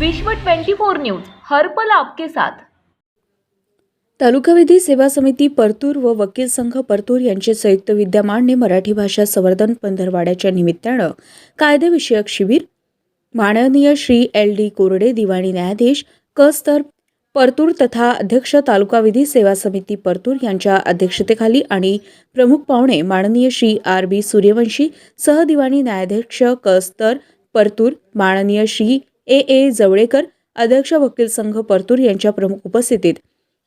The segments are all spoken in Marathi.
विश्व 24 न्यूज हर्पल आपके साथ. तालुका विधी सेवा समिती परतूर व वकील संघ परतूर यांचे संयुक्त विद्यमानने मराठी भाषा संवर्धन पंधरवाड्याच्या निमित्तानं कायदेविषयक शिबिर माननीय श्री एल डी कोरडे दिवाणी न्यायाधीश कस्तर परतूर तथा अध्यक्ष तालुका विधी सेवा समिती परतूर यांच्या अध्यक्षतेखाली आणि प्रमुख पाहुणे माननीय श्री आर बी सूर्यवंशी सहदिवाणी न्यायाध्यक्ष कस्तर परतूर माननीय श्री ए. ए. जवळेकर अध्यक्ष वकील संघ परतूर यांच्या प्रमुख उपस्थितीत.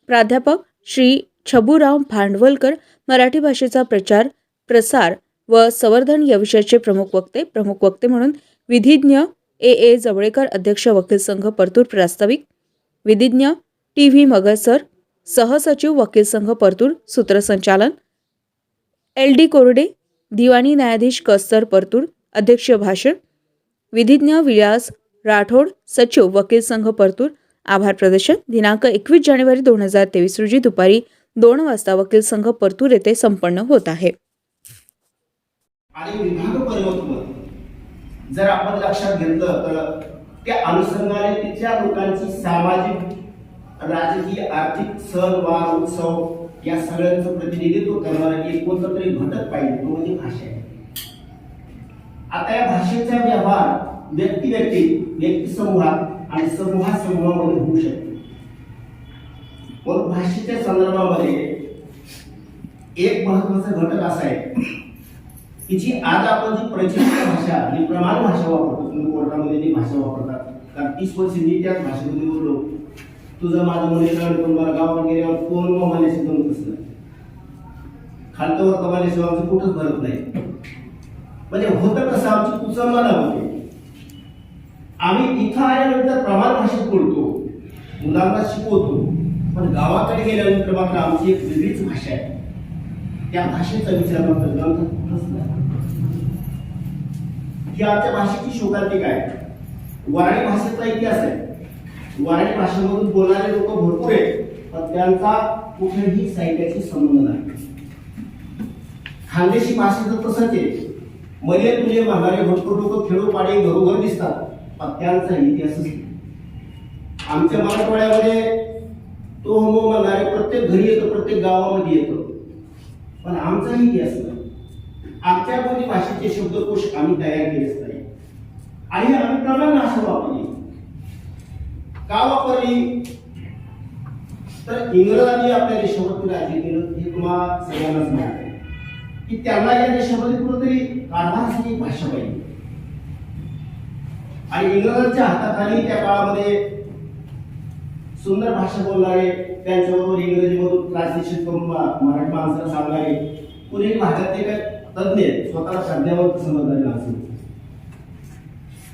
प्राध्यापक श्री छबूराव भांडवलकर मराठी भाषेचा प्रचार प्रसार व संवर्धन या विषयाचे प्रमुख वक्ते प्रमुख वक्ते म्हणून विधिज्ञ ए. ए. जवळेकर अध्यक्ष वकील संघ परतूर प्रास्ताविक विधिज्ञ टी. व्ही. मगरसर सहसचिव वकील संघ परतूर सूत्रसंचालन एल. डी. कोरडे दिवाणी न्यायाधीश कस्तर परतूर अध्यक्ष भाषण विधिज्ञ विलास राठोड सचिव वकील संघ परतूर आभार प्रदर्शन दिनांक एकवीस जानेवारी दोन हजार तेवीस रोजी दुपारी दोन वाजता वकील संघ परतूर येथे संपन्न होत आहे. आणि विभाग परिवर्तन जर आपण लक्षात घेतलं तर त्या अनुषंगाने तिथल्या लोकांची सामाजिक राजकीय आर्थिक सण वार उत्सव या सगळ्यांचं प्रतिनिधित्व करणारा एक कोणता तरी घटक पाहिजे तो म्हणजे भाषा आता या भाषेचा व्यवहार व्यक्ती व्यक्ती व्यक्ती समूहात आणि समूहा समूहामध्ये होऊ शकते. मग भाषेच्या संदर्भामध्ये एक महत्त्वाचा घटक असा आहे की जी आज आपण जी प्रचलित भाषा जी प्रमाण भाषा वापरतो तुम्ही कोर्टामध्ये जी भाषा वापरतात कारण तीस वर्ष मी त्याच भाषेमध्ये बोललो. तुझं माझं म्हणे पण मला गावात गेल्यावर कोण व माने शिकवून कसलं खालतवर कमाल्याशिवाय आमचं कुठंच भरत नाही. म्हणजे होतं कसं आमची कुचंबना होते. आम्ही इथं आल्यानंतर प्रमाण भाषेत बोलतो. मुलांना शिकवतो. पण गावाकडे गेल्यानंतर मात्र आमची एक वेगळीच भाषा आहे. त्या भाषेचा विचार मात्र ग्रंथात कुठंच नाही ही आमच्या भाषेची शोकांतिका आहे. वराडी भाषेचा इतिहास आहे. वराडी भाषेमधून बोलणारे लोक भरपूर आहेत पण त्यांचा कुठेही साहित्याशी संबंध नाही. खानदेशी भाषेचं तसंच आहे. मले तुझे म्हणणारे भरपूर लोक खेडोपाडे घरोघर दिसतात. पत्त्यांचा त्यांचा इतिहासच आमच्या मराठवाड्यामध्ये तो होमो म्हणणारे प्रत्येक घरी येतो प्रत्येक गावामध्ये येतो. पण आमचा इतिहास नाही. आमच्या कोणी भाषेचे शब्दकोश आम्ही तयार केलेच नाही. आणि आम्ही प्रमाण भाषा वापरली. का वापरली तर इंग्रजांनी आपल्या देशावरती राज्य केलं हे तुम्हाला सगळ्यांनाच माहीत आहे. की त्यांना या देशामध्ये कुठेतरी कारभारासाठी भाषा पाहिजे. आणि इंग्रजांच्या हाताखाली त्या काळामध्ये सुंदर भाषा बोलणारे त्यांच्याबरोबर इंग्रजीमधून ट्रान्सलेशन करून मराठी माणसाला सांगणारे पुणे भागातले काय तज्ञ स्वतः स्वतःला तज्ञावर समजणारे माणसं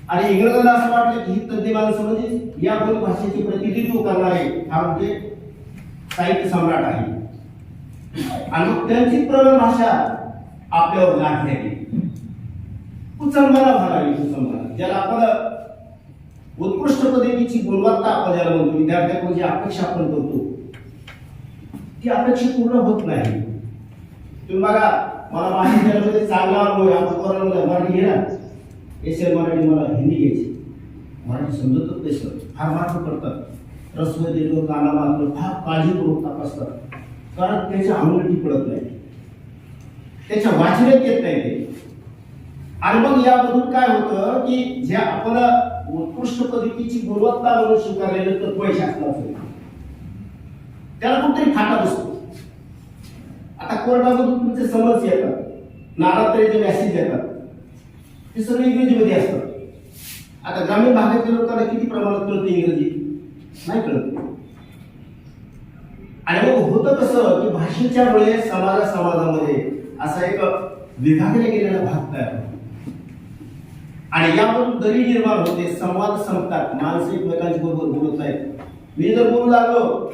आणि इंग्रजांना असं वाटलं की ही तज्ञ माणसं म्हणजे या दोन भाषेचे प्रतिनिधित्व करणारे हा म्हणजे साहित्य सम्राट आहे. आणि त्यांची प्रबळ भाषा आपल्यावर लाटण्यात येते कुचंबना झाला कुचंबना ज्याला आपण उत्कृष्ट पद्धतीची गुणवत्ता आपण ज्याला म्हणतो विद्यार्थ्यांकडून जी अपेक्षा आपण करतो ती अपेक्षा पूर्ण होत नाही. तुम्ही बघा मला महाविद्यालयामध्ये चांगला अनुभव आहे. आपण कोरोना मराठी घेणार एस एल मराठी मला हिंदी घ्यायची. मराठी समजतच नाही सर. फार मार्क करतात रस्व देतो गाणं मात्र फार काळजीपूर्वक तपासतात. कारण त्याच्या अंगठी पडत नाही. त्याच्या वाचण्यात येत नाही ते. आणि मग यामधून काय होतं की जे आपलं उत्कृष्ट पद्धतीची गुणवत्ता म्हणून स्वीकारलेलं तर पैसे त्याला कुठेतरी फाटा बसतो. आता कोर्टामधून तुमचे समज येतात. नाना तऱ्हेचे मेसेज येतात ते सर्व इंग्रजीमध्ये असतात. आता ग्रामीण भागातील लोकांना किती प्रमाणात कळते इंग्रजी? नाही कळत. आणि मग होतं कसं की भाषेच्या मुळे समाजा समाजामध्ये असा एक विभागला गेलेला भाग तयार होतो. आणि यावरून दरी निर्माण होते संवाद संपतात. माणसं एकमेकांच्या बरोबर बोलत नाहीत मी जर बोलू लागलो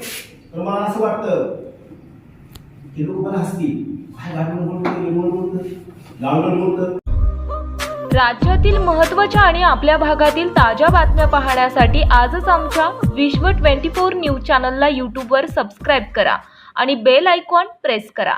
तर मला असं वाटतं की लोक मला हसतील. काय गाडून बोलतो निर्मळ बोलतं गावडून बोलतं राज्यातील महत्त्वाच्या आणि आपल्या भागातील ताज्या बातम्या पाहण्यासाठी आजच आमच्या विश्व 24 न्यूज चॅनलला यूट्यूबवर सबस्क्राईब करा आणि बेल आयकॉन प्रेस करा.